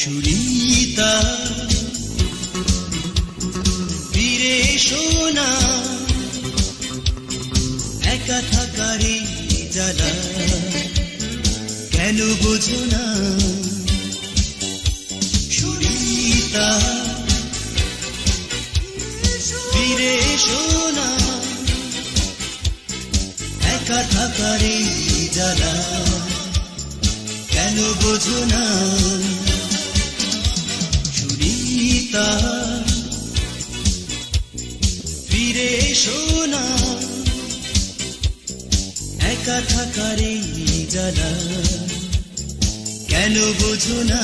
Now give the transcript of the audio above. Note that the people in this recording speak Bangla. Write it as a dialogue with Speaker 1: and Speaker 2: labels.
Speaker 1: সুরিতা, ফিরে সোনা একা থাকারে জ্বালা কেন বোঝো না? সুরিতা, ফিরে সোনা একা থাকারে জ্বালা কেন বোঝো না? সুরিতা ফিরে শোনা একা থাকারে জ্বালা কেন বোঝো না?